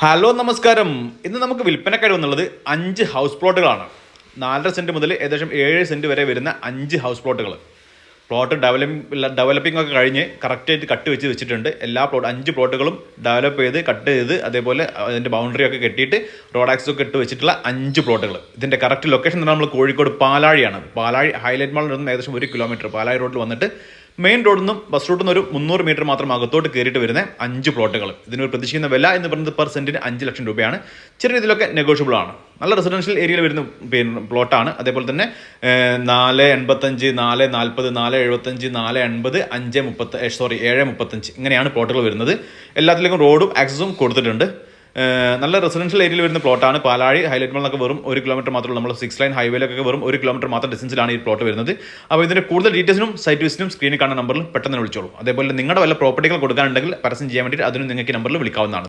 Hello നമസ്കാരം. ഇന്ന് നമുക്ക് വിൽപ്പന കഴിവെന്നുള്ളത് അഞ്ച് ഹൗസ് പ്ലോട്ടുകളാണ്. നാലര സെന്റ് മുതൽ ഏകദേശം ഏഴ് സെന്റ് വരെ വരുന്ന അഞ്ച് ഹൗസ് പ്ലോട്ടുകൾ പ്ലോട്ട് ഡെവലപ്പ് ഡെവലപ്പിംഗ് ഒക്കെ കഴിഞ്ഞ് കറക്റ്റായിട്ട് കട്ട് വെച്ച് വെച്ചിട്ടുണ്ട്. എല്ലാ പ്ലോട്ട് അഞ്ച് പ്ലോട്ടുകളും ഡെവലപ്പ് ചെയ്ത് കട്ട് ചെയ്ത് അതേപോലെ അതിന്റെ ബൗണ്ടറി ഒക്കെ കെട്ടിയിട്ട് റോഡ് ആക്സസ് ഒക്കെ ഇട്ട് വെച്ചിട്ടുള്ള അഞ്ച് പ്ലോട്ടുകൾ ഇതിന്റെ കറക്റ്റ് ലൊക്കേഷൻ എന്ന് നമ്മൾ കോഴിക്കോട് പാലാഴിയാണ്. പാലാഴി ഹൈലൈറ്റ് മാളിൽ നിന്നും ഏകദേശം ഒരു കിലോമീറ്റർ പാലാഴി റോഡിൽ വന്നിട്ട് മെയിൻ റോഡിൽ നിന്നും ബസ് റൂട്ടിൽ നിന്ന് ഒരു മുന്നൂറ് മീറ്റർ മാത്രം അകത്തോട്ട് കയറിയിട്ട് വരുന്ന അഞ്ച് പ്ലോട്ടുകൾ ഇതിനൊരു പ്രതീക്ഷിക്കുന്ന വില എന്ന് പറയുന്നത് പെർ സെന്റിന് അഞ്ച് ലക്ഷം രൂപയാണ്. ചെറിയ രീതിയിലൊക്കെ നെഗോഷ്യബിൾ ആണ്. നല്ല റെസിഡൻഷ്യൽ ഏരിയയിൽ വരുന്ന പിന്നെ പ്ലോട്ടാണ് അതേപോലെ തന്നെ നാല് എൺപത്തഞ്ച് നാല് നാൽപ്പത് നാല് എഴുപത്തഞ്ച് നാല് എൺപത് അഞ്ച് മുപ്പത്തി സോറി ഏഴ് മുപ്പത്തഞ്ച്. ഇങ്ങനെയാണ് പ്ലോട്ടുകൾ വരുന്നത്. എല്ലാത്തിലേക്കും റോഡും ആക്സസും കൊടുത്തിട്ടുണ്ട്. നല്ല റെസിഡൻഷ്യൽ ഏരിയയിൽ വരുന്ന പ്ലോട്ടാണ് പാലാഴി ഹൈലൈറ്റ് മോളിലൊക്കെ വെറും ഒരു കിലോമീറ്റർ മാത്രമേ നമ്മൾ സിക്സ് ലൈൻ ഹൈവേയിലൊക്കെ വെറും ഒരു കിലോമീറ്റർ മാത്രം ഡിസ്റ്റൻസിലാണ് ഈ പ്ലോട്ട് വരുന്നത്. അപ്പോൾ ഇതിന്റെ കൂടുതൽ ഡീറ്റെയിൽസിനും സൈറ്റ് വിസിറ്റിനും സ്ക്രീനിൽ കാണുന്ന നമ്പറിൽ പെട്ടെന്ന് വിളിച്ചോളൂ. അതേപോലെ നിങ്ങളുടെ വല്ല പ്രോപ്പർട്ടികൾ കൊടുക്കാനുണ്ടെങ്കിൽ പരസ്യം ചെയ്യാൻ വേണ്ടിയിട്ട് അതിനും നിങ്ങൾക്ക് നമ്പറിൽ വിളിക്കാവുന്നതാണ്.